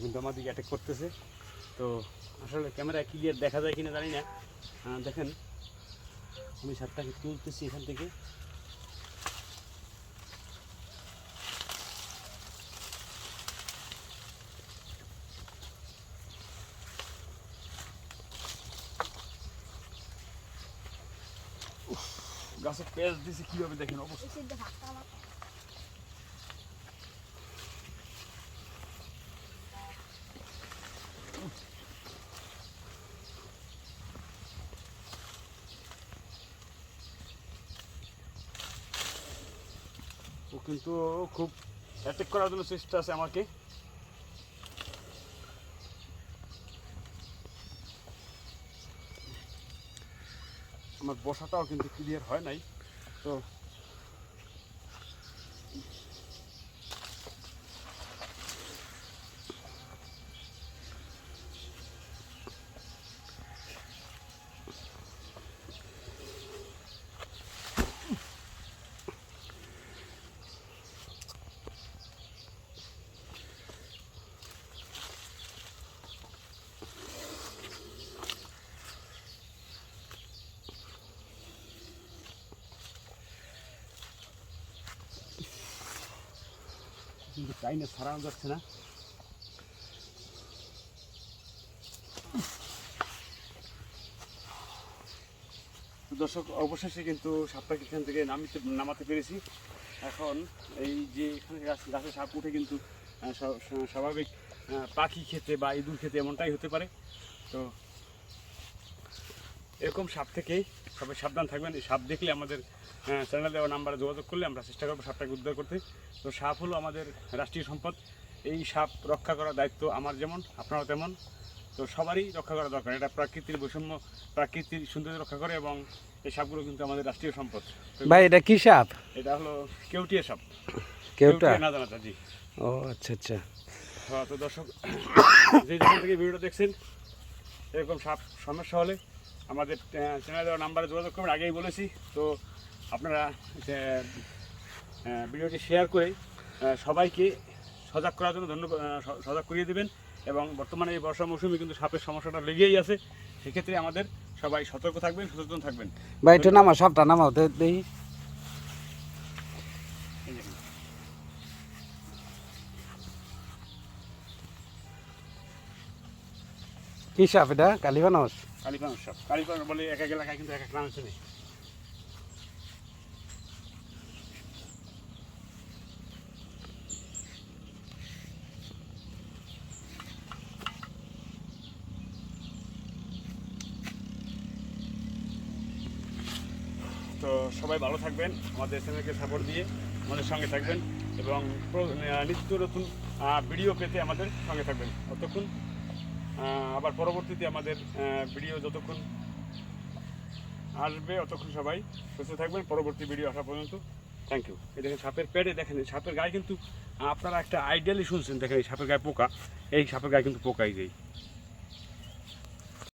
কিন্তু আমাদেরকে অ্যাটাক করতেছে। তো আসলে ক্যামেরায় ক্লিয়ার দেখা যায় কিনা জানি না। দেখেন আমি সাপটাকে তুলতেছি এখান থেকে। উফ, গাছে পেঁচ দিছে কীভাবে দেখেন অবস্থা? ও কিন্তু খুব অ্যাটাক করার জন্য চেষ্টা আছে আমাকে। আমার বসাটাও কিন্তু ক্লিয়ার হয় নাই। তো কিন্তু টাইনে সারানো যাচ্ছে না দর্শক, অবশেষে কিন্তু সাপটাকে এখান থেকে নামিতে নামাতে পেরেছি। এখন এই যে এখানে গাছ সাপ উঠে কিন্তু স্বাভাবিক পাখি খেতে বা ইঁদুর খেতে এমনটাই হতে পারে। তো এরকম সাপ থেকেই সবাই সাবধান থাকবেন। এই সাপ দেখলে আমাদের চ্যানেলে দেওয়া নাম্বারে যোগাযোগ করলে আমরা চেষ্টা করব সাপটাকে উদ্ধার করতে। তো সাপ হলো আমাদের রাষ্ট্রীয় সম্পদ। এই সাপ রক্ষা করার দায়িত্ব আমার যেমন আপনারও তেমন। তো সবারই রক্ষা করা দরকার। এটা প্রাকৃতিক বৈষম্য প্রাকৃতিক সৌন্দর্য রক্ষা করে এবং এই সাপগুলো কিন্তু আমাদের রাষ্ট্রীয় সম্পদ। ভাই এটা কি সাপ? এটা হলো কেউটিয়া সাপ। কেউটা? না জানাতা জি। ও আচ্ছা আচ্ছা। হ্যাঁ তো দর্শক যে যেখান থেকে ভিডিওটা দেখছেন এরকম সাপ সমস্যা হলে আমাদের চ্যানেলে দেওয়া নাম্বারে যোগাযোগ করবেন আগেই বলেছি। তো আপনারা ভিডিওটি শেয়ার করে সবাইকে সজাগ করার জন্য ধন্যবাদ সজাগ করিয়ে দেবেন এবং বর্তমানে এই বর্ষা মৌসুমে কিন্তু সাপের সমস্যাটা লেগেই আছে। সেক্ষেত্রে আমাদের সবাই সতর্ক থাকবেন, সচেতন থাকবেন। ভাই, একটু নামা সাপটা নামাও তো দেখি। কি সাপ এটা? কালীবানস কালীপান সাপ কালীপান বলে এক এক এলাকায় কিন্তু এক এক নাম তো সবাই ভালো থাকবেন আমাদের চ্যানেলকে সাপোর্ট দিয়ে আমাদের সঙ্গে থাকবেন এবং নিত্য নতুন ভিডিও পেতে আমাদের সঙ্গে থাকবেন। ততক্ষণ আহ, আবার পরবর্তীতে আমাদের ভিডিও যতক্ষণ আসবে, অতক্ষণ সবাই সুস্থ থাকবেন। পরবর্তী ভিডিও আসা পর্যন্ত থ্যাংক ইউ এই দেখেন সাপের পেটে দেখেন সাপের গায়ে কিন্তু আপনারা একটা আইডিয়ালি শুনছেন। দেখেন এই সাপের গায়ে পোকা, এই সাপের গায়ে কিন্তু পোকাই যেই